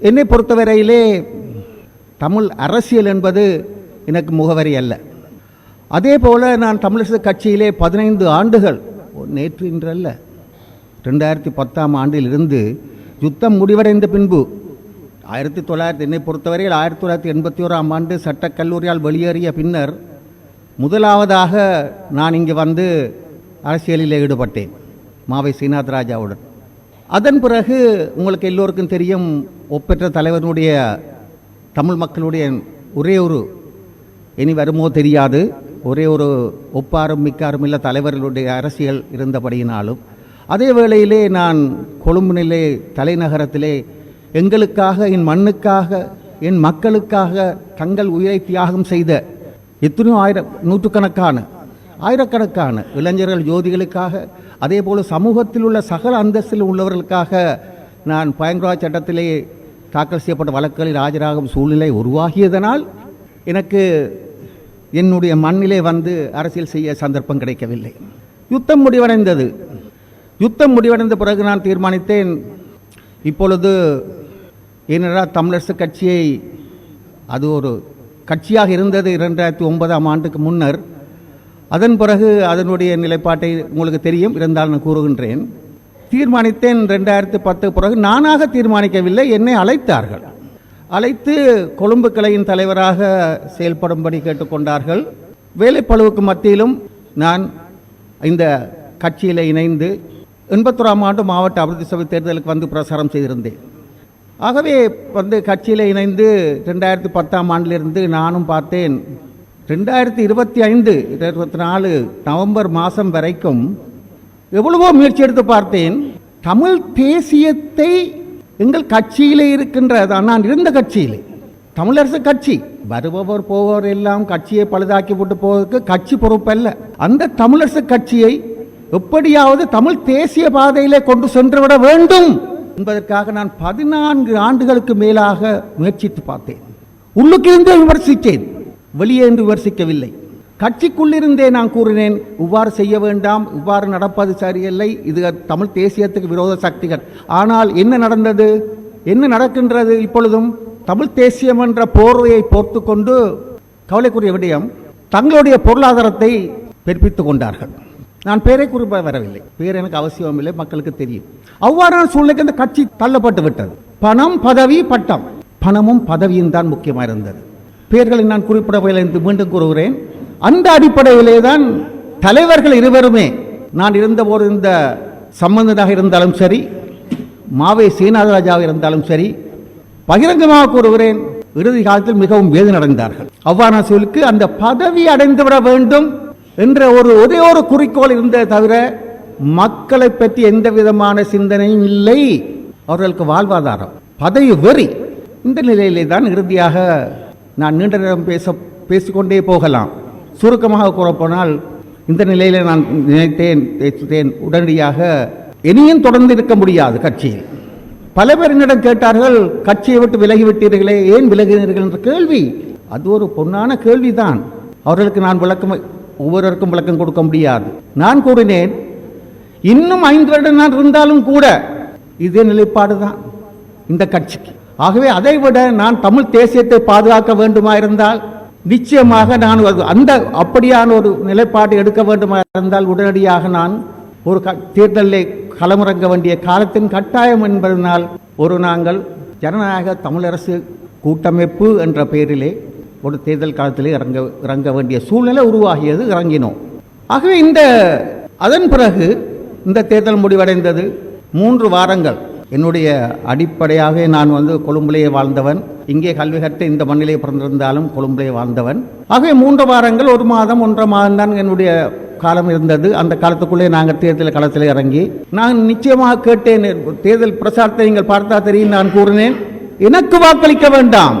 என்னை பொறுத்தவரையிலே தமிழ் அரசியல் என்பது எனக்கு முகவரி அல்ல. அதே போல் நான் தமிழரசு கட்சியிலே பதினைந்து ஆண்டுகள் நேற்று இன்றல்ல ரெண்டாயிரத்தி பத்தாம் ஆண்டிலிருந்து யுத்தம் முடிவடைந்த பின்பு ஆயிரத்தி தொள்ளாயிரத்தி என்னை பொறுத்தவரையில் ஆயிரத்தி தொள்ளாயிரத்தி எண்பத்தி ஓராம் ஆண்டு சட்டக்கல்லூரியால் வெளியேறிய பின்னர் முதலாவதாக நான் இங்கே வந்து அரசியலில் ஈடுபட்டேன் மாவை ஸ்ரீநாத் ராஜாவுடன் அதன் பிறகு உங்களுக்கு எல்லோருக்கும் தெரியும் ஒப்பற்ற தலைவனுடைய தமிழ் மக்களுடைய ஒரே ஒரு இனி வருமோ தெரியாது. ஒரே ஒரு ஒப்பாரும் மிக்காரும் இல்ல தலைவர்களுடைய அரசியல் இருந்தபடியினாலும். அதே வேளையிலே நான் கொழும்பு நிலை தலைநகரத்திலே எங்களுக்காக என் மண்ணுக்காக என் மக்களுக்காக தங்கள் உயிரை தியாகம் செய்த எத்தனையோ ஆயிரம் நூற்றுக்கணக்கான ஆயிரக்கணக்கான இளைஞர்கள் ஜோதிகளுக்காக அதே போல் சமூகத்தில் உள்ள சகல அந்தஸ்தில் உள்ளவர்களுக்காக நான் பயங்கரவாத சட்டத்திலே தாக்கல் செய்யப்பட்ட வழக்குகளில் ஆஜராகும் சூழ்நிலை உருவாகியதனால் எனக்கு என்னுடைய மண்ணிலே வந்து அரசியல் செய்ய சந்தர்ப்பம் கிடைக்கவில்லை. யுத்தம் முடிவடைந்தது. யுத்தம் முடிவடைந்த பிறகு நான் தீர்மானித்தேன். இப்பொழுது ஏனென்றால் தமிழரசு கட்சியை அது ஒரு கட்சியாக இருந்தது இரண்டாயிரத்தி ஒன்பதாம் ஆண்டுக்கு முன்னர். அதன் பிறகு அதனுடைய நிலைப்பாட்டை உங்களுக்கு தெரியும் இருந்தால் நான் கூறுகின்றேன். தீர்மானித்தேன் ரெண்டாயிரத்தி பத்து பிறகு நானாக தீர்மானிக்கவில்லை என்னை அழைத்தார்கள். அழைத்து கொழும்பு கிளையின் தலைவராக செயல்படும்படி கேட்டுக்கொண்டார்கள். வேலைப்பழுவுக்கு மத்தியிலும் நான் இந்த கட்சியில் இணைந்து எண்பத்தோராம் ஆண்டு மாவட்ட அபிவிருத்தி சபை தேர்தலுக்கு வந்து பிரசாரம் செய்திருந்தேன். ஆகவே வந்து கட்சியில் இணைந்து ரெண்டாயிரத்தி பத்தாம் ஆண்டிலிருந்து நானும் பார்த்தேன் ரெண்டாயிரத்தி இருபத்தி ஐந்து இருபத்தி நாலு நவம்பர் மாதம் வரைக்கும் எவ்வளவோ முயற்சி எடுத்து பார்த்தேன். தமிழ் தேசியத்தை எங்கள் கட்சியிலே இருக்கின்ற நான் இருந்த கட்சியிலே. தமிழரசு கட்சி வருபவர் போவர் எல்லாம் கட்சியை பழுதாக்கி போட்டு போவதற்கு கட்சி பொறுப்பல்ல. அந்த தமிழரசு கட்சியை எப்படியாவது தமிழ் தேசிய பாதையிலே கொண்டு சென்று விட வேண்டும் என்பதற்காக நான் பதினான்கு ஆண்டுகளுக்கு மேலாக முயற்சித்து பார்த்தேன். உள்ளுக்கு இருந்து விமர்சித்தேன். வெளியே என்று விமர்சிக்கவில்லை. கட்சிக்குள்ளிருந்தே நான் கூறினேன் இவ்வாறு செய்ய வேண்டாம் இவ்வாறு நடப்பது சரியில்லை. இது தமிழ் தேசியத்துக்கு விரோத சக்திகள். ஆனால் என்ன நடந்தது? என்ன நடக்கின்றது இப்பொழுதும்? தமிழ் தேசியம் என்ற போர்வையை போர்த்து கொண்டு கவலைக்குரிய விடயம் தங்களுடைய பொருளாதாரத்தை பெருப்பித்துக் கொண்டார்கள். நான் பேரை குறிப்பிட வரவில்லை. பேர் எனக்கு அவசியம் இல்லை மக்களுக்கு தெரியும். அவ்வாறான சூழ்நிலைக்கு அந்த கட்சி தள்ளப்பட்டு விட்டது. பணம் பதவி பட்டம். பணமும் பதவியும் தான் முக்கியமாக இருந்தது. பெயர்களை நான் குறிப்பிடவில்லை என்று மீண்டும் கூறுகிறேன். அந்த அடிப்படையிலே தான் தலைவர்கள் இருவருமே நான் இருந்தபோது இந்த சம்பந்தனாக இருந்தாலும் சரி மாவே சீனாதராஜாவாக இருந்தாலும் சரி பகிரங்கமாக கூறுகிறேன் இறுதி காலத்தில் மிகவும் வேதனை அடைந்தார்கள். அவ்வாறான சொல்லுக்கு அந்த பதவி அடைந்துவிட வேண்டும் என்ற ஒரு ஒரே ஒரு குறிக்கோள் இருந்தே தவிர மக்களை பற்றி எந்த விதமான சிந்தனையும் இல்லை. அவர்களுக்கு வாழ்வாதாரம் பதவி வெறி. இந்த நிலையிலே தான் இறுதியாக நான் நீண்ட நேரம் பேச பேசிக்கொண்டே போகலாம். சுருக்கமாக கூறப்போனால் இந்த நிலையில் நான் நினைத்தேன் பேசித்தேன் உடனடியாக இனியும் தொடர்ந்து இருக்க முடியாது கட்சியில். பல பேர் என்னிடம் கேட்டார்கள் கட்சியை விட்டு விலகிவிட்டீர்களே ஏன் விலகினீர்கள் என்ற கேள்வி. அது ஒரு பொன்னான கேள்விதான். அவர்களுக்கு நான் விளக்கம் ஒவ்வொருவருக்கும் விளக்கம் கொடுக்க முடியாது. நான் கூறினேன் இன்னும் ஐந்து வருடம் நான் இருந்தாலும் கூட இதே நிலைப்பாடு தான் இந்த கட்சிக்கு. ஆகவே அதை விட நான் தமிழ் தேசியத்தை பாதுகாக்க வேண்டுமா இருந்தால் நிச்சயமாக நான் ஒரு- அந்த அப்படியான ஒரு நிலைப்பாடு எடுக்க வேண்டுமா இருந்தால் உடனடியாக நான் ஒரு க- தேர்தலில் களமிறங்க வேண்டிய காலத்தின் கட்டாயம் என்பதனால் ஒரு நாங்கள் ஜனநாயக தமிழரசு கூட்டமைப்பு என்ற பெயரிலே ஒரு தேர்தல் காலத்திலே இறங்க இறங்க வேண்டிய சூழ்நிலை உருவாகியது இறங்கினோம். ஆகவே இந்த அதன் பிறகு இந்த தேர்தல் முடிவடைந்தது. மூன்று வாரங்கள். என்னுடைய அடிப்படையாக நான் வந்து கொழும்புலேயே வாழ்ந்தவன். இங்கே கல்வி கற்று இந்த மண்ணிலே பிறந்திருந்தாலும் கொழும்புலே வாழ்ந்தவன். ஆகவே மூன்று வாரங்கள் ஒரு மாதம் ஒன்றரை மாதம் தான் என்னுடைய காலம் இருந்தது. அந்த காலத்துக்குள்ளே நாங்கள் தேர்தல் களத்தில் இறங்கி நான் நிச்சயமாக கேட்டேன். தேர்தல் பிரசாரத்தை நீங்கள் பார்த்தா தெரியும் நான் கூறினேன். எனக்கு வாக்களிக்க வேண்டாம்.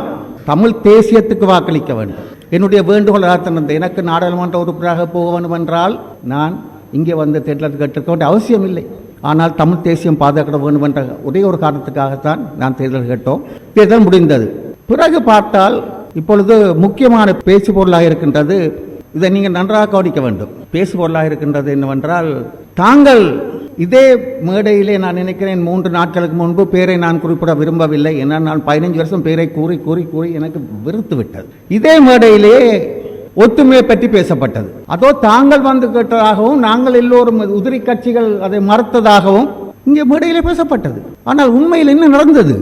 தமிழ் தேசியத்துக்கு வாக்களிக்க வேண்டும். என்னுடைய வேண்டுகோள் அர்த்தம் எனக்கு நாடாளுமன்ற உறுப்பினராக போக வேண்டும் என்றால் நான் இங்கே வந்து தேர்தல் கேட்டிருக்க வேண்டிய அவசியம் இல்லை ஆனால் தமிழ் தேசியம் பாதுகாக்க வேண்டும் என்ற ஒரே ஒரு காரணத்துக்காகத்தான் நான் தேர்தல் கேட்டோம். தேர்தல் முடிந்தது. பிறகு பார்த்தால் இப்பொழுது முக்கியமான பேச்சு பொருளாக இருக்கின்றது. இதை நீங்கள் நன்றாக கவனிக்க வேண்டும். பேசு பொருளாக இருக்கின்றது என்னவென்றால் தாங்கள் இதே மேடையிலே நான் நினைக்கிறேன் மூன்று நாட்களுக்கு முன்பு பேரை நான் குறிப்பிட விரும்பவில்லை. ஏன்னா நான் பதினைஞ்சு வருஷம் பேரை கூறி கூறி கூறி எனக்கு விருத்து விட்டது. இதே மேடையிலே ஒத்துமையை பற்றி பேசப்பட்டது. அதோ தாங்கள் வந்து கேட்டதாகவும் நாங்கள் எல்லோரும் உதிரி கட்சிகள் அதை மறுத்ததாகவும் இங்கே மேடையிலே பேசப்பட்டது. ஆனால் உண்மையில் என்ன நடந்தது?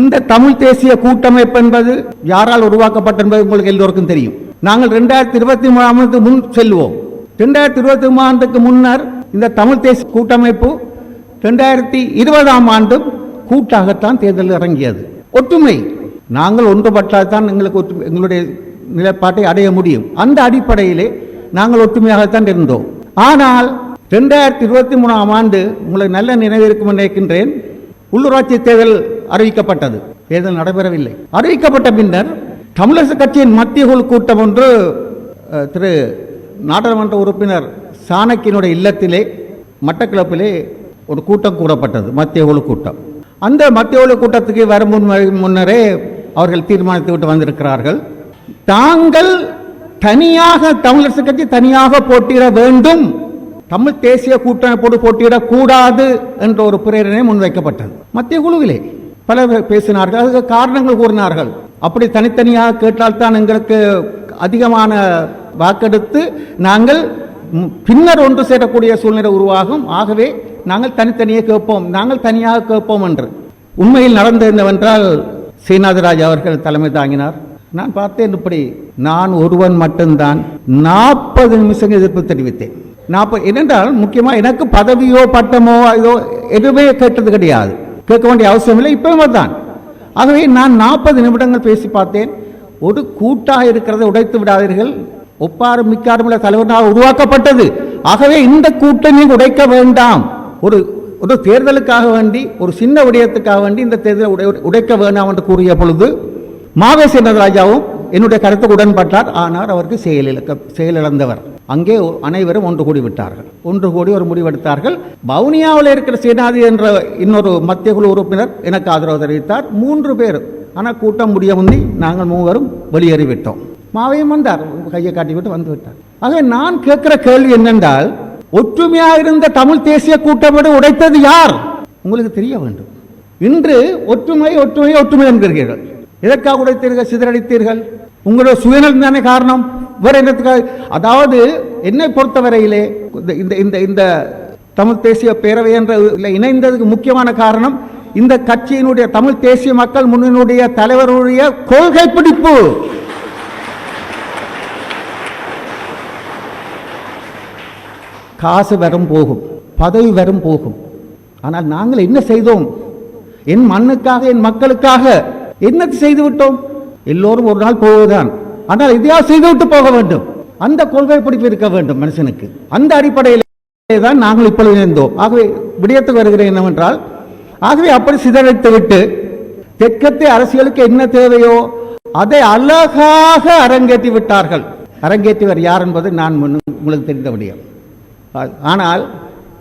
இந்த தமிழ் தேசிய கூட்டமைப்பு என்பது யாரால் உருவாக்கப்பட்டது என்பது உங்களுக்கு எல்லோருக்கும் தெரியும். நாங்கள் ரெண்டாயிரத்தி இருபத்தி மூணாம் ஆண்டுக்கு முன் செல்வோம். ரெண்டாயிரத்தி இருபத்தி மூணு ஆண்டுக்கு முன்னர் இந்த தமிழ் தேசிய கூட்டமைப்பு ரெண்டாயிரத்தி இருபதாம் ஆண்டும் கூட்டாகத்தான் தேர்தல் இறங்கியது. ஒற்றுமை. நாங்கள் ஒன்றுபட்டால் தான் எங்களுக்கு எங்களுடைய நிலைப்பாட்டை அடைய முடியும். அந்த அடிப்படையிலே நாங்கள் ஒற்றுமையாகத்தான் இருந்தோம். ஆனால் ரெண்டாயிரத்தி இருபத்தி மூணாம் ஆண்டு உங்களுக்கு நல்ல நினைவிருக்கும் நினைக்கின்றேன். உள்ளூராட்சி தேர்தல் அறிவிக்கப்பட்டது. தேர்தல் நடைபெறவில்லை. அறிவிக்கப்பட்ட பின்னர் தமிழரசு கட்சியின் மத்திய குழு கூட்டம் ஒன்று திரு நாடாளுமன்ற உறுப்பினர் சாணக்கியனுடைய இல்லத்திலே மட்டக்களப்பிலே ஒரு கூட்டம் கூடப்பட்டது மத்திய குழு கூட்டம். அந்த மத்திய குழு கூட்டத்துக்கு வரும் முன் முன்னரே அவர்கள் தீர்மானித்து விட்டு வந்திருக்கிறார்கள். தாங்கள் தனியாக தமிழரசு கட்சி தனியாக போட்டியிட வேண்டும். தமிழ் தேசிய கூட்டமைப்போடு போட்டியிடக்கூடாது என்ற ஒரு பிரேரணை முன்வைக்கப்பட்டது. மத்திய குழுவிலே பல பேசினார்கள். அதுக்கு காரணங்கள் கூறினார்கள். அப்படி தனித்தனியாக கேட்டால்தான் எங்களுக்கு அதிகமான வாக்கெடுத்து நாங்கள் பின்னர் ஒன்று சேரக்கூடிய சூழ்நிலை உருவாகும். ஆகவே நாங்கள் தனித்தனியே கேட்போம். நாங்கள் தனியாக கேட்போம் என்று. உண்மையில் நடந்தது என்னவென்றால் ஸ்ரீநாதராஜ் அவர்கள் தலைமை தாங்கினார். நான் பார்த்தேன் இப்படி. நான் ஒருவன் மட்டும்தான். நாற்பது நிமிஷம் எதிர்ப்பு தெரிவித்தேன். நாற்பது ஏனென்றால் முக்கியமாக எனக்கு பதவியோ பட்டமோ இதோ எதுவுமே கேட்டது கிடையாது. கேட்க வேண்டிய அவசியம் இல்லை இப்பவும் தான் ஆகவே நான் நாற்பது நிமிடங்கள் பேசி பார்த்தேன். ஒரு கூட்டாக இருக்கிறதை உடைத்து விடாதீர்கள். ஒப்பாரும் மிக்காருமில்ல தலைவராக உருவாக்கப்பட்டது. ஆகவே இந்த கூட்டணி உடைக்க வேண்டாம். ஒரு ஒரு தேர்தலுக்காக வேண்டி ஒரு சின்ன விடயத்துக்காக வேண்டி இந்த தேர்தலை உடை- உடைக்க வேண்டாம் என்று கூறிய பொழுது மாவேசேந்திர ராஜாவும் என்னுடைய கருத்துக்கு உடன்பட்டார். ஆனால் அவருக்கு செயலிழக்க செயலிழந்தவர் அங்கே அனைவரும் ஒன்று கூடி விட்டார்கள் ஒன்று கூடி ஒரு முடிவெடுத்தார்கள். வவுனியாவில் இருக்கிற சேனாதி என்ற இன்னொரு மத்திய குழு உறுப்பினர் எனக்கு ஆதரவு தெரிவித்தார். மூன்று பேர். ஆனால் கூட்டம் முடிய முந்தி நாங்கள் மூவரும் வெளியேறிவிட்டோம். மாவையும் வந்தார். கையை காட்டிவிட்டு வந்து விட்டார். ஆக நான் கேட்கிற கேள்வி என்னென்றால் ஒற்றுமையாக இருந்த தமிழ் தேசிய கூட்டமைப்பு உடைத்தது யார்? உங்களுக்கு தெரிய வேண்டும். இன்று ஒற்றுமை ஒற்றுமை ஒற்றுமை என்கிறீர்கள். எதற்காக உடைத்தீர்கள் சிதறடித்தீர்கள். உங்களோட சுயநலம் தானே காரணம்? வேற என்னத்துக்காக? அதாவது என்னை பொறுத்தவரையிலே இந்த- இந்த இந்த இந்த தமிழ் தேசிய பேரவை என்ற இணைந்ததுக்கு முக்கியமான காரணம் இந்த கட்சியினுடைய தமிழ் தேசிய மக்கள் முன்னணியுடைய தலைவருடைய கொள்கை பிடிப்பு. காசு வரும் போகும் பதவி வரும் போகும். ஆனால் நாங்கள் என்ன செய்தோம்? என் மண்ணுக்காக என் மக்களுக்காக என்ன செய்து விட்டோம் எல்லோரும் ஒரு நாள் போவதுதான். ஆனால் இதையாவது செய்துவிட்டு போக வேண்டும்? அந்த கொள்கை பிடிப்பு இருக்க வேண்டும் மனுஷனுக்கு. அந்த அடிப்படையில் தான் நாங்கள் இப்பொழுது இணைந்தோம் ஆகவே விடயத்துக்கு வருகிறேன் என்னவென்றால் ஆகவே அப்படி சிதறடித்து விட்டு தெற்கத்தை அரசியலுக்கு என்ன தேவையோ அதை அழகாக அரங்கேற்றி விட்டார்கள். அரங்கேற்றியவர் யார் என்பது நான் உங்களுக்கு தெரிந்த முடியும் ஆனால்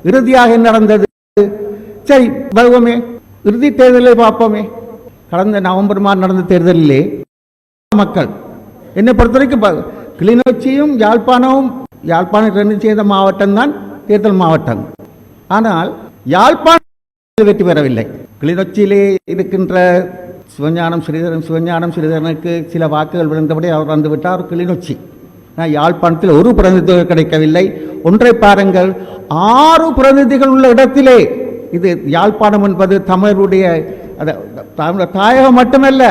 இறுதியாக நடந்தது? சரி வருவோமே. இறுதி தேர்தலை பார்ப்போமே. கடந்த நவம்பர் மாதம் நடந்த தேர்தலிலே மக்கள் என்னை பொறுத்தவரைக்கும் வரைக்கும் கிளிநொச்சியும் யாழ்ப்பாணமும் யாழ்ப்பாணம் ரெண்டு சேர்ந்த மாவட்டம் தான் தேர்தல் மாவட்டம். ஆனால் யாழ்ப்பாணம் வெற்றி பெறவில்லை. கிளிநொச்சியிலே இருக்கின்ற சிவஞானம் ஸ்ரீதரன் சிவஞானம் ஸ்ரீதரனுக்கு சில வாக்குகள் விழுந்தபடி அவர் வந்துவிட்டார் கிளிநொச்சி. ஆனால் யாழ்ப்பாணத்தில் ஒரு பிரதிநிதிகள் கிடைக்கவில்லை. ஒன்றை பாருங்கள் ஆறு பிரதிநிதிகள் உள்ள இடத்திலே இது யாழ்ப்பாணம் என்பது தமிழருடைய அதை தமிழ் தாயகம் மட்டுமல்ல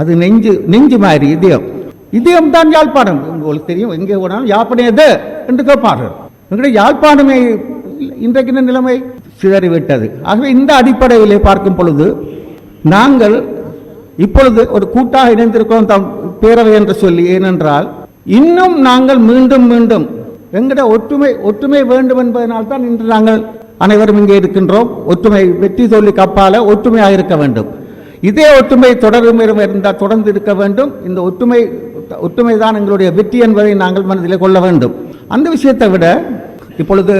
அது நெஞ்சு நெஞ்சு மாதிரி இதயம். இதயம் தான் யாழ்ப்பாணம். உங்களுக்கு தெரியும் எங்கே போனாலும் யாழ்ப்பாணம் எது என்று கேட்பார்கள். எங்களுடைய யாழ்ப்பாணமே இன்றைக்கு நிலைமை? சிதறிவிட்டது. ஆகவே இந்த அடிப்படையிலே பார்க்கும் பொழுது நாங்கள் இப்பொழுது ஒரு கூட்டாக இணைந்திருக்கிறோம் தம் பேரவை என்று சொல்லி ஏனென்றால் இன்னும் நாங்கள் மீண்டும் மீண்டும் எங்கட ஒற்றுமை ஒற்றுமை வேண்டும் என்பதனால் தான் இன்று நாங்கள் அனைவரும் இங்கே இருக்கின்றோம். ஒற்றுமை வெற்றி தோல்வி கப்பால ஒற்றுமையாக இருக்க வேண்டும். இதே ஒற்றுமை தொடரும் இருந்தால் தொடர்ந்து இருக்க வேண்டும். இந்த ஒற்றுமை ஒற்றுமை தான் எங்களுடைய வெற்றி என்பதை நாங்கள் மனதில் கொள்ள வேண்டும். அந்த விஷயத்தை விட இப்பொழுது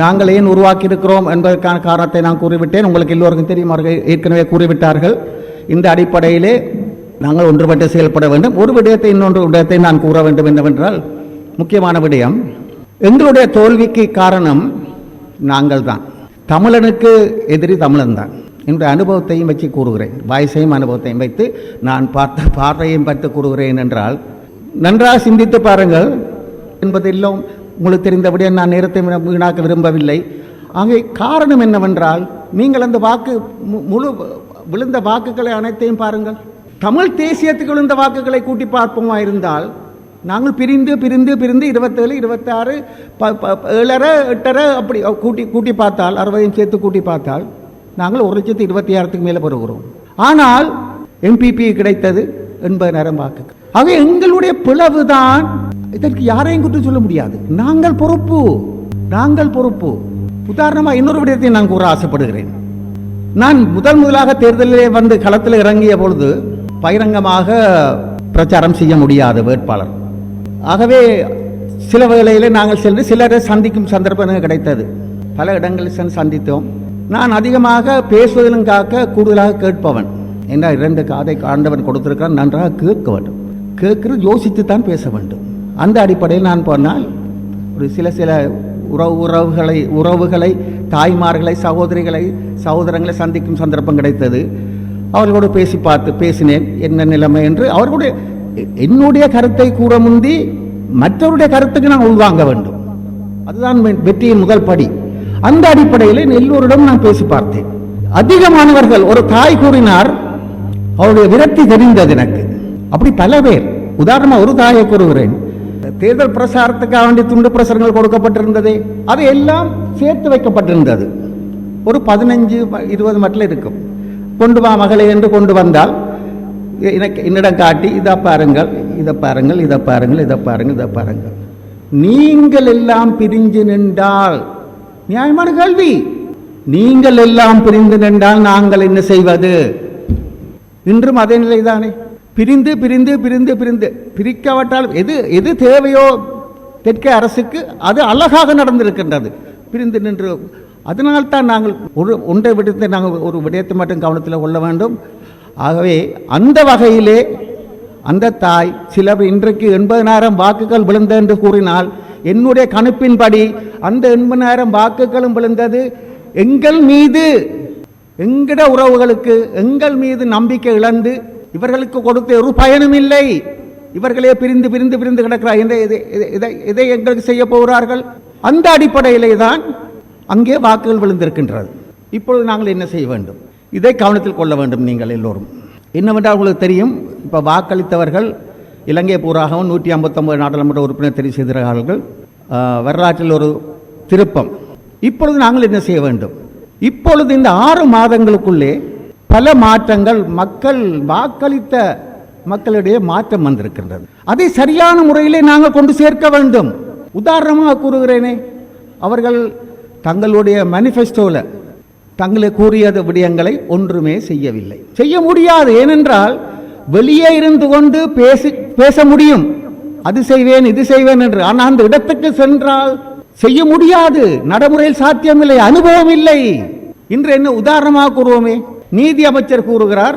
நாங்கள் ஏன் உருவாக்கி இருக்கிறோம் என்பதற்கான காரணத்தை நான் கூறிவிட்டேன். உங்களுக்கு எல்லோருக்கும் தெரியும் அவர்கள் ஏற்கனவே கூறிவிட்டார்கள். இந்த அடிப்படையிலே நாங்கள் ஒன்றுபட்டு செயல்பட வேண்டும். ஒரு விடயத்தை இன்னொன்று விடயத்தை நான் கூற வேண்டும் என்னவென்றால் முக்கியமான விடயம் எங்களுடைய தோல்விக்கு காரணம் நாங்கள் தான் தமிழனுக்கு எதிரி தமிழன் தான் என்னுடைய அனுபவத்தையும் வச்சு கூறுகிறேன். வாய்ஸையும் அனுபவத்தையும் வைத்து நான் பார்த்த பார்வையும் பார்த்து கூறுகிறேன் என்றால் நன்றாக சிந்தித்து பாருங்கள். என்பதெல்லாம் உங்களுக்கு தெரிந்தபடியே நான் நேரத்தை வீணாக்க விரும்பவில்லை. ஆகவே காரணம் என்னவென்றால் நீங்கள் அந்த வாக்கு மு- முழு விழுந்த வாக்குகளை அனைத்தையும் பாருங்கள். தமிழ் தேசியத்துக்கு விழுந்த வாக்குகளை கூட்டி பார்ப்போமா இருந்தால் நாங்கள் பிரிந்து பிரிந்து பிரிந்து இருபத்தேழு இருபத்தாறு ப ப- ஏழரை எட்டரை அப்படி கூட்டி கூட்டி பார்த்தால் அறுபதையும் சேர்த்து கூட்டி பார்த்தால் நாங்கள் ஒரு லட்சத்து இருபத்தி ஆயிரத்துக்கு மேலே பெறுகிறோம். ஆனால் எம்பிபி கிடைத்தது எண்பதாயிரம் வாக்குகள் ஆக எங்களுடைய பிளவு தான் இதற்கு யாரையும் குற்றம் சொல்ல முடியாது. நாங்கள் பொறுப்பு நாங்கள் பொறுப்பு. உதாரணமாக இன்னொரு விடயத்தை நான் கூற ஆசைப்படுகிறேன். நான் முதல் முதலாக தேர்தலிலே வந்து களத்தில் இறங்கிய பொழுது பகிரங்கமாக பிரச்சாரம் செய்ய முடியாது வேட்பாளர். ஆகவே சில வேளையில் நாங்கள் சென்று சிலரை சந்திக்கும் சந்தர்ப்பம் எனக்கு கிடைத்தது. பல இடங்களில் சென்று சந்தித்தோம். நான் அதிகமாக பேசுவதிலும் காக்க கூடுதலாக கேட்பவன். என்ன இரண்டு காதை ஆண்டவன் கொடுத்திருக்கான் நன்றாக கேட்க வேண்டும். கேட்கிறது யோசித்து தான் பேச வேண்டும். அந்த அடிப்படையில் நான் போனால் ஒரு சில சில உறவு உறவுகளை உறவுகளை தாய்மார்களை சகோதரிகளை சகோதரங்களை சந்திக்கும் சந்தர்ப்பம் கிடைத்தது. அவர்களோடு பேசி பார்த்து பேசினேன் என்ன நிலைமை என்று அவர்களுடைய என்னுடைய கருத்தை கூற முந்தி மற்றவருடைய கருத்துக்கு நான் உள்வாங்க வேண்டும். அதுதான் வெ- வெற்றியின் முதல் படி. அந்த அடிப்படையில் எல்லோரிடம் நான் பேசி பார்த்தேன். அதிகமானவர்கள் ஒரு தாய் கூறினார் அவருடைய விரக்தி தெரிந்தது எனக்கு. அப்படி பல பேர் உதாரணமா ஒரு தாயை கூறுகிறேன் தேர்தல் பிரசாரத்துக்காக வேண்டிய துண்டு பிரசுரங்கள் கொடுக்கப்பட்டிருந்ததே அது எல்லாம் சேர்த்து வைக்கப்பட்டிருந்தது. ஒரு பதினஞ்சு இருபது மட்டும் இருக்கும். கொண்டு வா மகளே என்று கொண்டு வந்தால் எனக்கு என்னிடம் காட்டி இதை பாருங்கள் இதை பாருங்கள் இதை பாருங்கள் இதை பாருங்கள் இதை பாருங்கள். நீங்கள் எல்லாம் பிரிஞ்சு நின்றால் நியாயமான கேள்வி. நீங்கள் எல்லாம் பிரிந்து நின்றால் நாங்கள் என்ன செய்வது? இன்றும் அதே நிலைதானே. பிரிந்து பிரிந்து பிரிந்து பிரிந்து. பிரிக்காவிட்டால் எது எது தேவையோ தெற்கே அரசுக்கு அது அழகாக நடந்திருக்கின்றது. பிரிந்து நின்று அதனால்தான் நாங்கள் ஒரு ஒன்றை விடுத்து நாங்கள் ஒரு விடயத்தை மட்டும் கவனத்தில் கொள்ள வேண்டும். ஆகவே அந்த வகையிலே அந்த தாய் சிலர் இன்றைக்கு எண்பதனாயிரம் வாக்குகள் விழுந்த என்று கூறினால் என்னுடைய கணிப்பின்படி அந்த எண்பதாயிரம் வாக்குகளும் விழுந்தது எங்கள் மீது. எங்கட உறவுகளுக்கு எங்கள் மீது நம்பிக்கை இழந்து இவர்களுக்கு கொடுத்த ஒரு பயனும் இல்லை. இவர்களே பிரிந்து பிரிந்து பிரிந்து கிடக்கிறார். இதை- இதை- இதை இதை எங்களுக்கு செய்ய போகிறார்கள். அந்த அடிப்படையிலே தான் அங்கே வாக்குகள் விழுந்திருக்கின்றது. இப்பொழுது நாங்கள் என்ன செய்ய வேண்டும்? இதை கவனத்தில் கொள்ள வேண்டும் நீங்கள் எல்லோரும். என்னவென்றால் உங்களுக்கு தெரியும் இப்போ வாக்களித்தவர்கள் இலங்கை பூராகவும் நூற்றி ஐம்பத்தொம்பது நாடாளுமன்ற உறுப்பினர் தெரிவு செய்திருக்கிறார்கள். வரலாற்றில் ஒரு திருப்பம். இப்பொழுது நாங்கள் என்ன செய்ய வேண்டும்? இப்பொழுது இந்த ஆறு மாதங்களுக்குள்ளே பல மாற்றங்கள் மக்கள் வாக்களித்த மக்களிடையே மாற்றம் வந்திருக்கின்றது. அதை சரியான முறையிலே நாங்கள் கொண்டு சேர்க்க வேண்டும். உதாரணமாக கூறுகிறேனே அவர்கள் தங்களுடைய மேனிஃபெஸ்டோவில் தங்களை கூறியது விடயங்களை ஒன்றுமே செய்யவில்லை. செய்ய முடியாது ஏனென்றால் வெளியே இருந்து கொண்டு பேசி பேச முடியும். அது செய்வேன் இது செய்வேன் என்று. ஆனால் அந்த இடத்துக்கு சென்றால் செய்ய முடியாது. நடைமுறையில் சாத்தியமில்லை அனுபவம் இல்லை. இன்று என்ன உதாரணமாக கூறுவோமே? நீதி அமைச்சர் கூறுகிறார்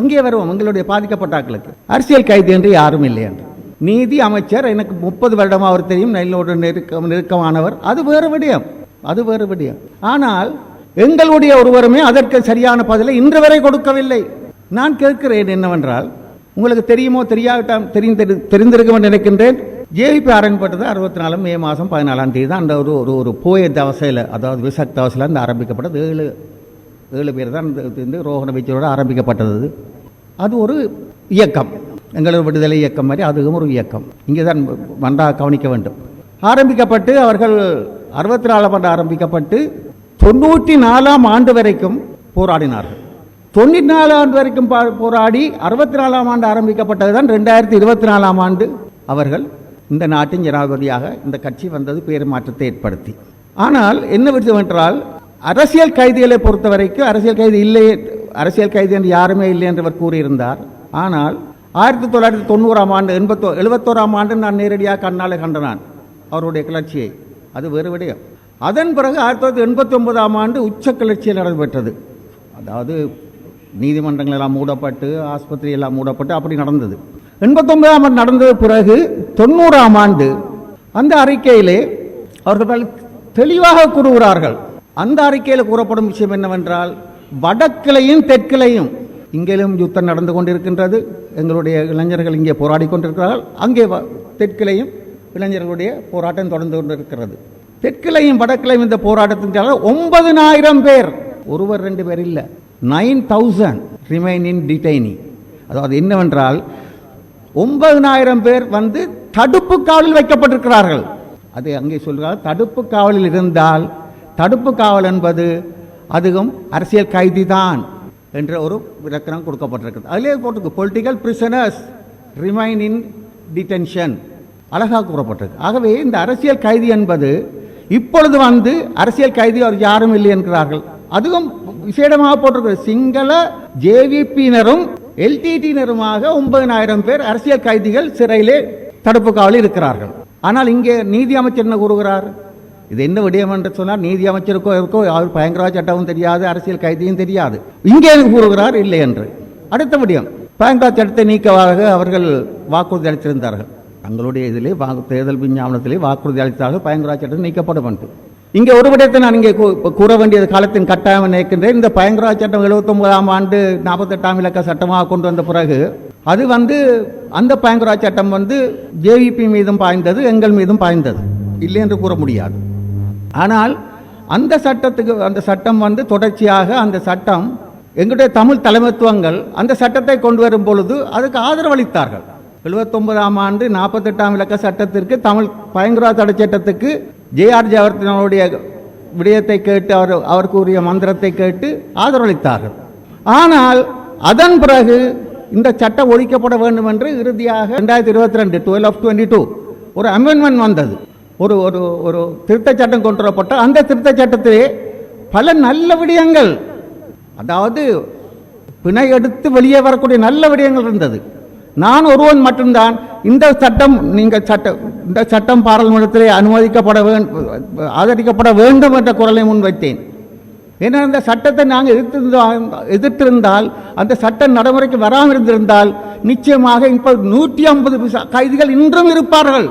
அங்கே வருவோம் எங்களுடைய பாதிக்கப்பட்டாக்களுக்கு அரசியல் கைது என்று யாரும் இல்லை என்று. நீதி அமைச்சர் எனக்கு முப்பது வருடமா அவர் தெரியும் நெல்லோடு நெருக்கம் நெருக்கமானவர். அது வேறு விடயம் அது வேறு விடயம். ஆனால் எங்களுடைய ஒருவருமே அதற்கு சரியான பதிலை இன்று வரை கொடுக்கவில்லை. நான் கேட்கிறேன் என்னவென்றால் உங்களுக்கு தெரியுமோ தெரியாவிட்டால் தெரிந்து தெரிந்திருக்கும் நினைக்கின்றேன். ஜேவிபி ஆரம்பிப்பட்டது அறுபத்தி நாலு மே மாதம் பதினாலாம் தேதி தான். அந்த ஒரு ஒரு ஒரு போய தவசையில் அதாவது விசக் தவசையில் அந்த ஆரம்பிக்கப்பட்டது. ஏழு ஏழு பேர் தான் இந்த இந்த ரோஹண பீச்சரோடு ஆரம்பிக்கப்பட்டது. அது. அது ஒரு இயக்கம். எங்களது விடுதலை இயக்கம் மாதிரி அதுவும் ஒரு இயக்கம். இங்கே தான் வந்தா கவனிக்க வேண்டும். ஆரம்பிக்கப்பட்டு அவர்கள் அறுபத்தி நாலாம் ஆண்டு ஆரம்பிக்கப்பட்டு தொண்ணூற்றி நாலாம் ஆண்டு வரைக்கும் போராடினார்கள். தொண்ணூற்றி நாலாம் ஆண்டு வரைக்கும் போராடி அறுபத்தி நாலாம் ஆண்டு ஆரம்பிக்கப்பட்டது தான் ரெண்டாயிரத்தி இருபத்தி நாலாம் ஆண்டு. அவர்கள் இந்த நாட்டின் ஜனாதிபதியாக இந்த கட்சி வந்தது பேர் மாற்றத்தை ஏற்படுத்தி. ஆனால் என்ன விஷயம் என்றால் அரசியல் கைதிகளை பொறுத்த வரைக்கும் அரசியல் கைதி இல்லை அரசியல் கைதி என்று யாருமே இல்லை என்று அவர் கூறியிருந்தார். ஆனால் ஆயிரத்தி தொள்ளாயிரத்தி தொண்ணூறாம் ஆண்டு எண்பத்தோ எழுபத்தோராம் ஆண்டு நான் நேரடியாக கண்ணாலே கண்டனான் அவருடைய கிளர்ச்சியை. அது வேறு விடயம். அதன் பிறகு ஆயிரத்தி தொள்ளாயிரத்தி எண்பத்தி ஒன்பதாம் ஆண்டு உச்ச கிளர்ச்சியில் நடைபெற்றது. அதாவது நீதிமன்றங்கள் எல்லாம் மூடப்பட்டு ஆஸ்பத்திரி எல்லாம் மூடப்பட்டு அப்படி நடந்தது. எண்பத்தொன்பதாம் ஆண்டு நடந்தது பிறகு தொண்ணூறாம் ஆண்டு அந்த அறிக்கையிலே அவர்கள் தெளிவாக கூறுகிறார்கள். அந்த அறிக்கையில் கூறப்படும் விஷயம் என்னவென்றால் வடக்கிளையும் தெற்கிளையும் இங்கேயும் யுத்தம் நடந்து கொண்டிருக்கின்றது. எங்களுடைய இளைஞர்கள் இங்கே போராடி கொண்டிருக்கிறார்கள். அங்கே வ- தெற்கிலையும் இளைஞர்களுடைய போராட்டம் தொடர்ந்து கொண்டிருக்கிறது. தெற்கிலையும் வடக்கிலையும் இந்த போராட்டத்தின் ஒன்பதனாயிரம் பேர். ஒருவர் ரெண்டு பேர் இல்லை. Nine thousand remain in detainee அதாவது என்னவென்றால் ஒன்பதினாயிரம் பேர் வந்து தடுப்பு காவலில் வைக்கப்பட்டிருக்கிறார்கள். அது அங்கே சொல்கிறார் தடுப்பு காவலில் இருந்தால் தடுப்பு காவல் என்பது அதுவும் அரசியல் கைதி தான் என்ற ஒரு விளக்கணம் கொடுக்கப்பட்டிருக்கிறது. அதிலே போட்டிருக்கு political prisoners remain in detention அழகாக கூறப்பட்டிருக்கு. ஆகவே இந்த அரசியல் கைதி என்பது இப்பொழுது வந்து அரசியல் கைதி அவர் யாரும் இல்லை என்கிறார்கள். அதுவும் விசேடமாக போட்டிருக்கு சிங்கள ஜேவிபியினரும் எல்டிடியினருமாக ஒன்பதனாயிரம் பேர் அரசியல் கைதிகள் சிறையிலே தடுப்பு காவலில் இருக்கிறார்கள். ஆனால் இங்கே நீதி அமைச்சர் என்ன கூறுகிறார்? இது என்ன விடயம் என்று சொன்னால் நீதி அமைச்சருக்கோ இருக்கோ அவர் பயங்கரவாத சட்டமும் தெரியாது அரசியல் கைதியும் தெரியாது. இங்கே கூறுகிறார்? இல்லை என்று. அடுத்த விடயம். பயங்கரவாத சட்டத்தை நீக்கவாக அவர்கள் வாக்குறுதி அளித்திருந்தார்கள். தங்களுடைய இதிலே வாக்கு தேர்தல் விஞ்ஞாபனத்திலே வாக்குறுதி அளித்தாக பயங்கரவாத சட்டம் நீக்கப்படும் இங்கே ஒரு விடயத்தை நான் இங்கே கூற வேண்டியது காலத்தின் கட்டாயம் நினைக்கின்றேன். இந்த பயங்கரவாத சட்டம் 79ஆம் ஆண்டு நாற்பத்தெட்டாம் இலக்க சட்டமாக கொண்டு வந்த பிறகு அது வந்து அந்த பயங்கரவாத சட்டம் வந்து ஜேவிபி மீதும் பாய்ந்தது எங்கள் மீதும் பாய்ந்தது. இல்லை என்று கூற முடியாது. ஆனால் அந்த சட்டத்துக்கு அந்த சட்டம் வந்து தொடர்ச்சியாக அந்த சட்டம் எங்களுடைய தமிழ் தலைமைத்துவங்கள் அந்த சட்டத்தை கொண்டு வரும் பொழுது அதுக்கு ஆதரவளித்தார்கள். எழுபத்தொன்பதாம் ஆண்டு நாற்பத்தெட்டாம் இலக்க சட்டத்திற்கு தமிழ் பயங்கரவாத தடை சட்டத்துக்கு ஜேஆர் ஜவர்த்தனுடைய விடயத்தை கேட்டு அவர் அவர் கூறிய மந்திரத்தை கேட்டு ஆதரவளித்தார்கள். ஆனால் அதன் பிறகு இந்த சட்டம் ஒழிக்கப்பட வேண்டும் என்று இறுதியாக ரெண்டாயிரத்தி இருபத்தி ரெண்டு டுவெல் ஆஃப் டுவெண்ட்டி டூ ஒரு அமெண்ட்மெண்ட் வந்தது. ஒரு ஒரு ஒரு திருத்தச் சட்டம் கொண்டு வரப்பட்ட அந்த திருத்தச் சட்டத்திலே பல நல்ல விடயங்கள் அதாவது பிணை எடுத்து வெளியே வரக்கூடிய நல்ல விடயங்கள் இருந்தது. நான் ஒருவன் மட்டும்தான். இந்த சட்டம் நீங்கள் சட்டம் இந்த சட்டம் பாராளுமன்றத்திலே அனுமதிக்கப்பட வேண்டும் ஆதரிக்கப்பட வேண்டும் என்ற குரலை முன்வைத்தேன் ஏன்னா அந்த சட்டத்தை நாங்கள் எதிர்த்திருந்தோம் எதிர்த்திருந்தால் அந்த சட்டம் நடைமுறைக்கு வராமல் இருந்திருந்தால் நிச்சயமாக இப்போ நூற்றி ஐம்பது கைதிகள் இன்றும் இருப்பார்கள்.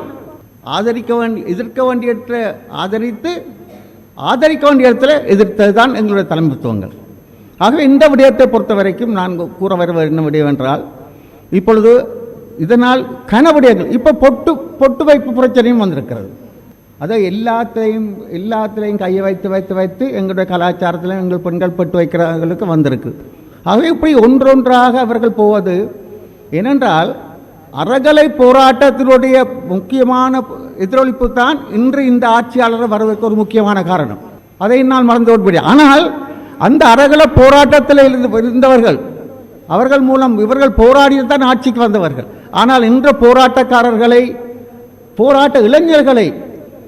ஆதரிக்க வேண்டிய எதிர்க்க வேண்டிய இடத்துல ஆதரித்து ஆதரிக்க வேண்டிய இடத்துல எதிர்த்தது தான் எங்களுடைய தலைமைத்துவங்கள். ஆகவே இந்த விடயத்தை பொறுத்த வரைக்கும் நான் கூற வர என்ன விடயம் என்றால் இப்பொழுது இதனால் கன இப்போ பொட்டு பொட்டு வைப்பு பிரச்சனையும் வந்திருக்கிறது. அதை எல்லாத்தையும் எல்லாத்திலையும் கையை வைத்து வைத்து வைத்து எங்களுடைய கலாச்சாரத்தில் எங்கள் பெண்கள் பட்டு வைக்கிறவர்களுக்கு வந்திருக்கு. ஆகவே இப்படி ஒன்றொன்றாக அவர்கள் போவது ஏனென்றால் அறகலை போராட்டத்தினுடைய முக்கியமான எதிரொலிப்பு தான் இன்று இந்த ஆட்சியாளர் வருவதற்கு ஒரு முக்கியமான காரணம். அதை நான் மறந்து விடுபடி ஆனால் அந்த அறகலை போராட்டத்தில் இருந்து இருந்தவர்கள் அவர்கள் மூலம் இவர்கள் போராடித்தான் ஆட்சிக்கு வந்தவர்கள். ஆனால் இன்ற போராட்டக்காரர்களை போராட்ட இளைஞர்களை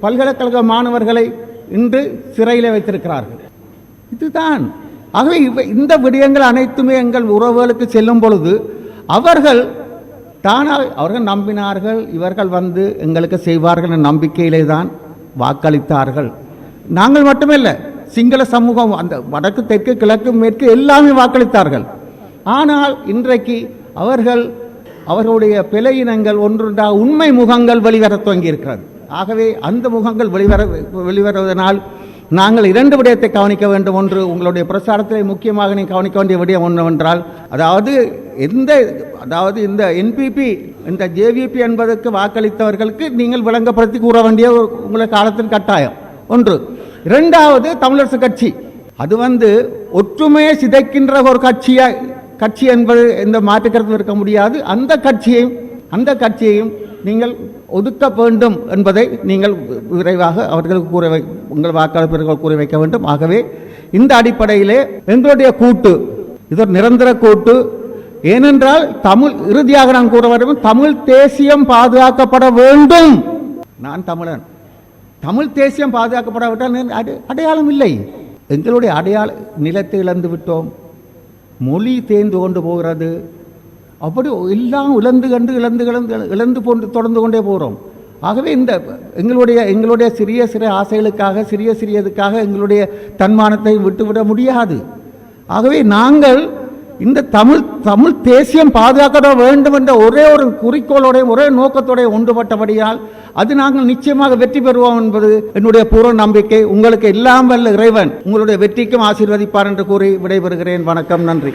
பல்கலைக்கழக மாணவர்களை இன்று சிறையில் வைத்திருக்கிறார்கள். இதுதான். ஆகவே இவ- இந்த விடயங்கள் அனைத்துமே எங்கள் உறவுகளுக்கு செல்லும் பொழுது அவர்கள் தானால் அவர்கள் நம்பினார்கள் இவர்கள் வந்து எங்களுக்கு செய்வார்கள் என்ற நம்பிக்கையிலே தான் வாக்களித்தார்கள். நாங்கள் மட்டுமல்ல சிங்கள சமூகம் அந்த வடக்கு தெற்கு கிழக்கு மேற்கு எல்லாமே வாக்களித்தார்கள். ஆனால் இன்றைக்கு அவர்கள் அவர்களுடைய பிழையினங்கள் ஒன்றுண்டா உண்மை முகங்கள் வெளிவர துவங்கியிருக்கிறது. ஆகவே அந்த முகங்கள் வெளிவர வெளிவருவதனால் நாங்கள் இரண்டு விடயத்தை கவனிக்க வேண்டும். ஒன்று உங்களுடைய பிரச்சாரத்தில் முக்கியமாக நீங்கள் கவனிக்க வேண்டிய விடயம் ஒன்றுவென்றால் அதாவது எந்த அதாவது இந்த என்பிபி இந்த ஜேவிபி என்பதற்கு வாக்களித்தவர்களுக்கு நீங்கள் விளங்கப்படுத்தி கூற வேண்டிய ஒரு உங்களை காலத்தின் கட்டாயம். ஒன்று. இரண்டாவது தமிழரசு கட்சி. அது வந்து ஒற்றுமையை சிதைக்கின்ற ஒரு கட்சியாக கட்சி என்பது எந்த மாற்றுக்கருத்தும் இருக்க முடியாது. அந்த கட்சியையும் அந்த கட்சியையும் நீங்கள் ஒதுக்க வேண்டும் என்பதை நீங்கள் விரைவாக அவர்களுக்கு கூற வை உங்கள் வாக்காளர்கள் கூற வைக்க வேண்டும். ஆகவே இந்த அடிப்படையிலே எங்களுடைய கூட்டு இது ஒரு நிரந்தர கூட்டு. ஏனென்றால் தமிழ் இறுதியாக நான் கூற வேண்டும் தமிழ் தேசியம் பாதுகாக்கப்பட வேண்டும். நான் தமிழன். தமிழ் தேசியம் பாதுகாக்கப்படாவிட்டால் அடையாளம் இல்லை. எங்களுடைய அடையாள நிலத்தை இழந்து விட்டோம் மொழி தேர்ந்து கொண்டு போகிறது. அப்படி எல்லாம் இழந்து கண்டு இழந்து இழந்து இழந்து போன்று தொடர்ந்து கொண்டே போகிறோம். ஆகவே இந்த எங்களுடைய எங்களுடைய சிறிய சிறிய ஆசைகளுக்காக சிறிய சிறியதுக்காக எங்களுடைய தன்மானத்தை விட்டுவிட முடியாது. ஆகவே நாங்கள் இந்த தமிழ் தமிழ் தேசியம் பாதுகாக்கப்பட வேண்டும் என்ற ஒரே ஒரு குறிக்கோளோடையும் ஒரே நோக்கத்தோடைய ஒன்றுபட்டபடியால் அது நாங்கள் நிச்சயமாக வெற்றி பெறுவோம் என்பது என்னுடைய பூர்வ நம்பிக்கை. உங்களுக்கு எல்லாம் வல்ல இறைவன் உங்களுடைய வெற்றிக்கும் ஆசீர்வதிப்பார் என்று கூறி விடைபெறுகிறேன். வணக்கம் நன்றி.